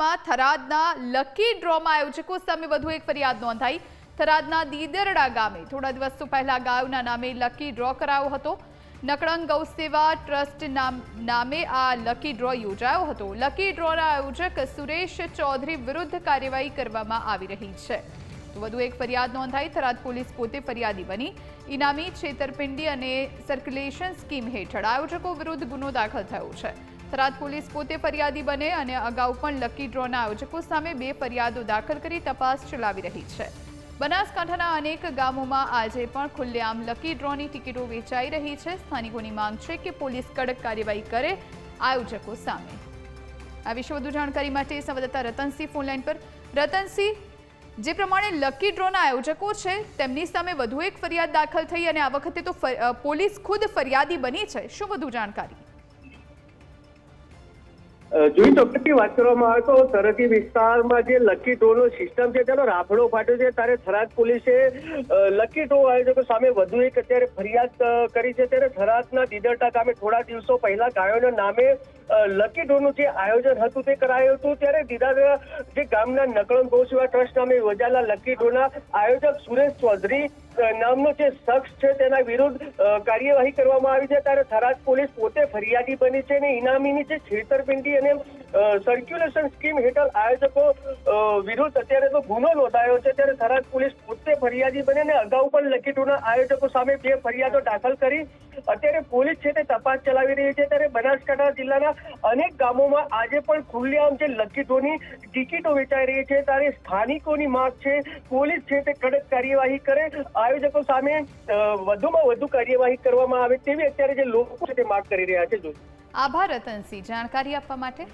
બનાસકાંઠામાં થરાદના લકી ડ્રોમાં આયોજકો સામે વધુ એક ફરિયાદ નોંધાઈ. થરાદના દીદરડા ગામે થોડા દિવસો પહેલા ગાયોના નામે લકી ડ્રો કરાયો હતો. નકળંગ ગૌ સેવા ટ્રસ્ટ નામ આ લકી ડ્રો યોજાયો હતો. લકી ડ્રોના આયોજક સુરેશ ચૌધરી વિરુદ્ધ કાર્યવાહી કરવામાં આવી રહી છે. વધુ એક ફરિયાદ નોંધાઈ. થરાદ પોલીસ પોતે ફરિયાદી બની. ઇનામી છેતરપિંડી અને સર્ક્યુલેશન સ્કીમ હેઠળ આયોજકો વિરુદ્ધ ગુનો દાખલ થયો છે. થરાદ પોલીસ પોતે ફરિયાદી બને અને અગાઉ પણ લકી ડ્રોના આયોજકો સામે બે ફરિયાદો દાખલ કરી તપાસ ચલાવી રહી છે. બનાસકાંઠાના અનેક ગામોમાં આજે પણ ખુલ્લેઆમ લકી ડ્રોની ટિકિટો વેચાઈ રહી છે. સ્થાનિકોની માંગ છે કે પોલીસ કડક કાર્યવાહી કરે આયોજકો સામે. આ વિશે વધુ જાણકારી માટે સંવાદદાતા રતનસિંહ ફોનલાઈન પર. રતનસિંહ, જે પ્રમાણે લકી ડ્રોના આયોજકો છે, તેમની સામે વધુ એક ફરિયાદ દાખલ થઈ અને આ વખતે તો પોલીસ ખુદ ફરિયાદી બની છે. શું વધુ જાણકારી? જોઈ ચોક્કસથી વાત કરવામાં આવે તો સરહદી વિસ્તારમાં જે લકી ડ્રોનો સિસ્ટમ છે, તેનો રાફડો ફાટ્યો છે. ત્યારે થરાદ પોલીસે લકી ડ્રો આયોજકો સામે વધુ એક અત્યારે ફરિયાદ કરી છે. ત્યારે થરાદના દીદરટા ગામે થોડા દિવસો પહેલા ગાયોના નામે લકી ડ્રોનું જે આયોજન હતું તે કરાયું હતું. ત્યારે દીદાર જે ગામના નકળમ ગૌ સેવા ટ્રસ્ટ નામે યોજાયેલા લકી ડ્રોના આયોજક સુરેશ ચૌધરી નામનો જે શખ્સ છે તેના વિરુદ્ધ કાર્યવાહી કરવામાં આવી છે. ત્યારે થરાદ પોલીસ પોતે ફરિયાદી બની છે અને ઇનામીની જે છેતરપિંડી અને સર્ક્યુલેશન સ્કીમ હેઠળ આયોજકો વિરુદ્ધ અત્યારે તો ગુનો નોંધાયો છે, ત્યારે થરાદ પોલીસ પોતે ફરિયાદી બની અને અગાઉ પણ લકી આયોજકો સામે બે ફરિયાદો દાખલ કરી. અત્યારે પોલીસ છે તે તપાસ ચલાવી રહી છે, ત્યારે બનાસકાંઠા જિલ્લાના અનેક ગામોમાં આજે પણ ખુલ્લેઆમ જે લકી ડ્રોની ટિકિટો વેચાઈ રહી છે, ત્યારે સ્થાનિકોની માંગ છે, પોલીસ છે તે કડક કાર્યવાહી કરે, આયોજકો સામે વધુમાં વધુ કાર્યવાહી કરવામાં આવે તેવી અત્યારે જે લોકો છે તે માંગ કરી રહ્યા છે આભાર, રતનસિંહ. જાણકારી આપવા માટે